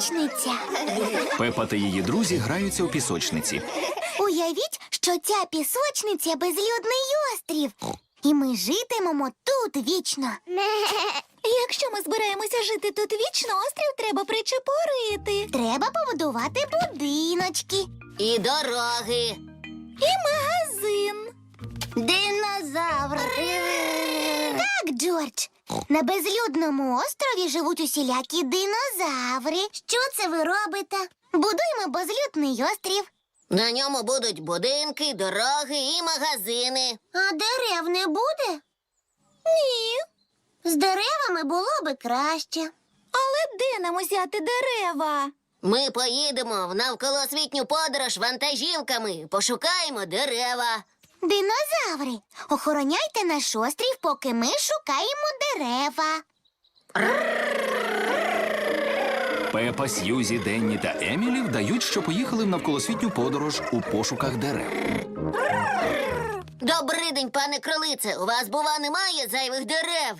пісочниця. Пепа та її друзі граються у пісочниці. Уявіть, що ця пісочниця безлюдний острів. І ми житимемо тут вічно. Якщо ми збираємося жити тут вічно, острів треба причепурити. Треба побудувати будиночки. І дороги. І магазин. Динозавр. Так, Джордж. На безлюдному острові живуть усілякі динозаври. Що це ви робите? Будуємо безлюдний острів. На ньому будуть будинки, дороги і магазини. А дерев не буде? Ні. З деревами було би краще. Але де нам узяти дерева? Ми поїдемо в навколосвітню подорож вантажівками, пошукаємо дерева. Динозаври, охороняйте наш острів, поки ми шукаємо дерева. Пепа, Сьюзі, Денні та Емілі вдають, що поїхали в навколосвітню подорож у пошуках дерев. Добрий день, пане кролице. У вас, бува, немає зайвих дерев.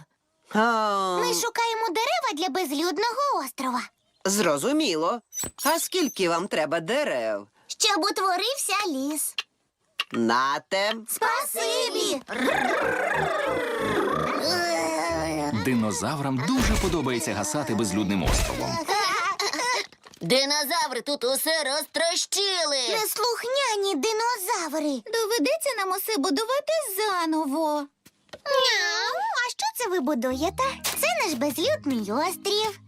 Ми шукаємо дерева для безлюдного острова, Зрозуміло. А скільки вам треба дерев? щоб утворився ліс. Нате. Спасибі! Динозаврам дуже подобається гасати безлюдним островом. Динозаври тут усе розтрощили. Неслухняні динозаври. Доведеться нам усе будувати заново. Мяу. А що це ви будуєте? Це наш безлюдний острів.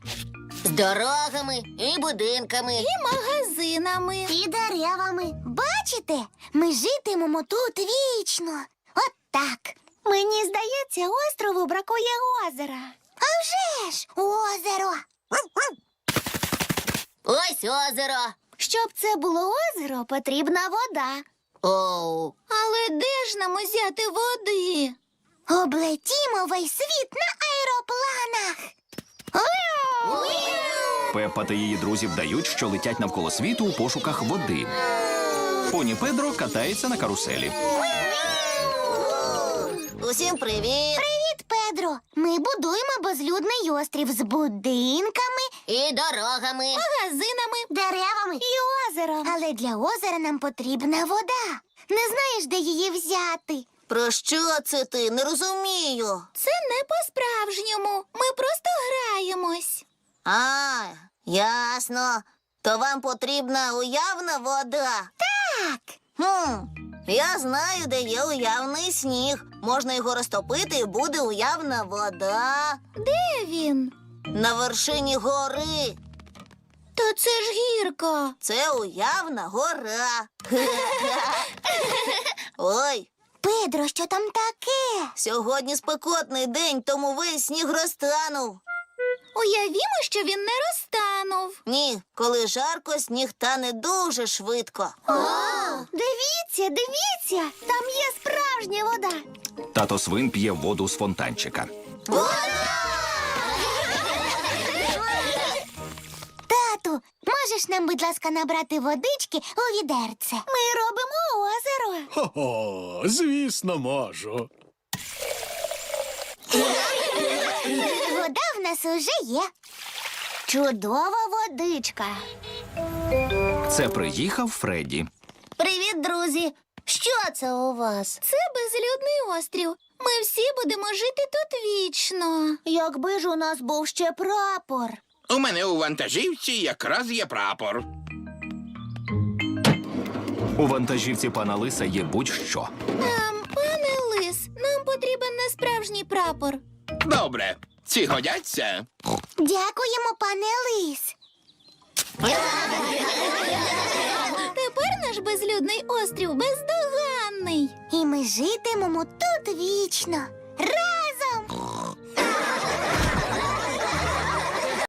Дорогами і будинками. І магазинами. І деревами. Бачите, ми житимемо тут вічно. От так. Мені здається, острову бракує озера. А вже ж озеро. Ось озеро. Щоб це було озеро, потрібна вода. Оу. Але де ж нам узяти води? Облетімо весь світ на аеропланах. Пепа та її друзі вдають, що летять навколо світу у пошуках води. Поні Педро катається на каруселі. Усім привіт. Привіт, Педро. Ми будуємо безлюдний острів з будинками, І дорогами. Магазинами. деревами і озером. Але для озера нам потрібна вода. Не знаєш, де її взяти. Про що це ти? Не розумію. Це не по-справжньому. Ми просто граємось. А, ясно. То вам потрібна уявна вода. Так. Хм, я знаю, де є уявний сніг. Можна його розтопити і буде уявна вода. Де він? На вершині гори. Та це ж гірка. Це уявна гора. Ой, Педро, що там таке? сьогодні спекотний день, тому весь сніг розтанув. Уявімо, що він не розтанув. Ні, коли жарко, сніг тане дуже швидко. О, дивіться, дивіться, там є справжня вода. Тато свин п'є воду з фонтанчика. Тату, можеш нам, будь ласка, набрати водички у відерце? Ми робимо озеро. Хо-хо, звісно, можу. Вода в нас уже є. Чудова водичка. Це приїхав Фредді. Привіт, друзі. Що це у вас? Це безлюдний острів. Ми всі будемо жити тут вічно. Якби ж у нас був ще прапор. У мене у вантажівці якраз є прапор. У вантажівці пана Лиса є будь-що. Ем, пане лис, нам потрібен не справжній прапор. Добре, ці годяться. Дякуємо, пане лис. Тепер наш безлюдний острів бездоганний. І ми житимемо тут вічно.